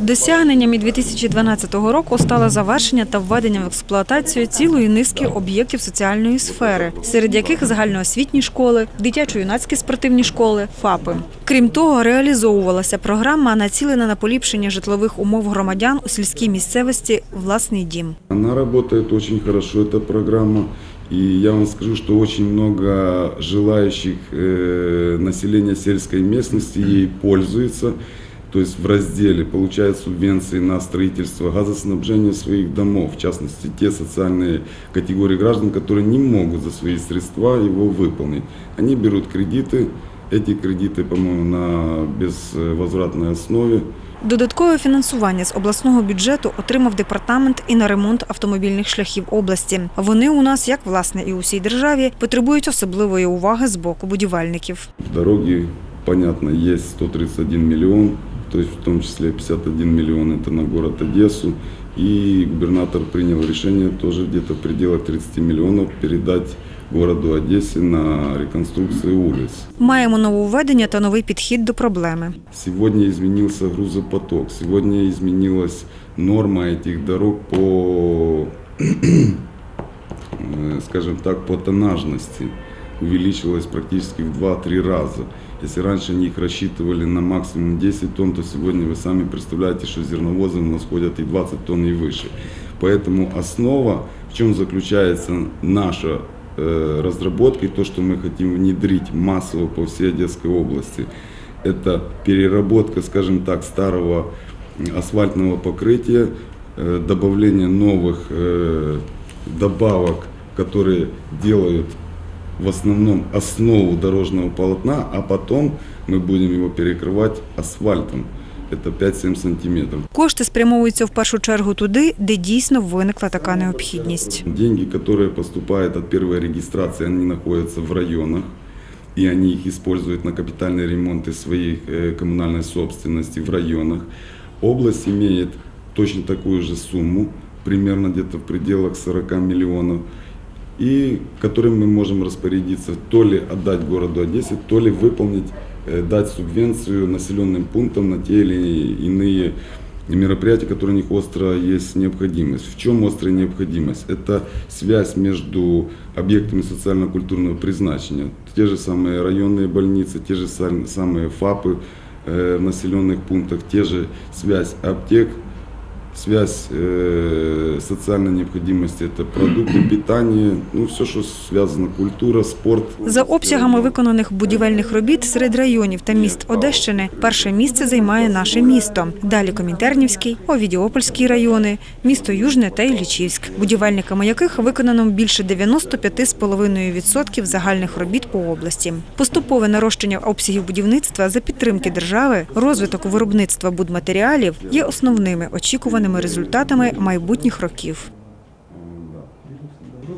Досягненнями 2012 року стало завершення та введення в експлуатацію цілої низки об'єктів соціальної сфери, серед яких загальноосвітні школи, дитячо-юнацькі спортивні школи, ФАПи. Крім того, реалізовувалася програма, націлена на поліпшення житлових умов громадян у сільській місцевості «Власний дім». Она работает очень хорошо, эта программа. И я вам скажу, что очень много желающих э, населения сельской местности ей пользуется То есть в разделе получают субвенции на строительство газоснабжения своих домов. В частности, те социальные категории граждан, которые не могут за свои средства его выполнить. Они берут кредиты. Эти кредиты, по-моему, на безвозвратной основе. Додаткове фінансування з обласного бюджету отримав департамент і на ремонт автомобільних шляхів області. Вони у нас, як власне і у всій державі, потребують особливої уваги з боку будівельників. Дороги, понятно, есть 131 миллион, то есть в том числе 51 миллион это на город Одессу. И губернатор принял решение тоже где-то в пределах 30 миллионов передать городу Одессе на реконструкцию улиц. Маємо нововведення та новий підхід до проблеми. Сегодня изменился грузопоток, сегодня изменилась норма этих дорог по, э, скажем так, по тоннажности. Увеличилась практически в 2-3 раза. Если раньше они их рассчитывали на максимум 10 тонн, то сегодня вы сами представляете, что зерновозы у нас ходят и 20 тонн и выше. Поэтому основа, в чем заключается наша э, разработка и то, что мы хотим внедрить массово по всей Одесской области, это переработка, скажем так, старого асфальтного покрытия, э, добавление новых э, добавок, которые делают в основном основу дорожного полотна, а потом мы будем его перекрывать асфальтом. Это 5-7 сантиметров. Кошти спрямовуються в першу чергу туди, де дійсно виникла така необхідність. Деньги, которые поступают от первой регистрации, они находятся в районах, и они их используют на капитальные ремонты своей э, коммунальной собственности в районах. Область имеет точно такую же сумму, примерно где-то в пределах 40 миллионов, и которым мы можем распорядиться то ли отдать городу Одессе, то ли выполнить, э, дать субвенцию населенным пунктам на те или иные мероприятия, которые у них остро есть необходимость. В чем острая необходимость? Это связь между объектами социально-культурного призначения. Те же самые районные больницы, те же сам- самые ФАПы э, в населенных пунктах, те же связь аптек, связь э, социальной необходимости, это продукты питания, ну все, что связано, культура, спорт. За обсягами виконаних будівельних робіт серед районів та міст Одещини перше місце займає наше місто. Далі Комінтернівський, Овідіопольський райони, місто Южне та Іллічівськ, будівельниками яких виконано більше 95,5% загальних робіт по області. Поступове нарощення обсягів будівництва за підтримки держави, розвиток виробництва будматеріалів є основними очікуваними результатами майбутніх років.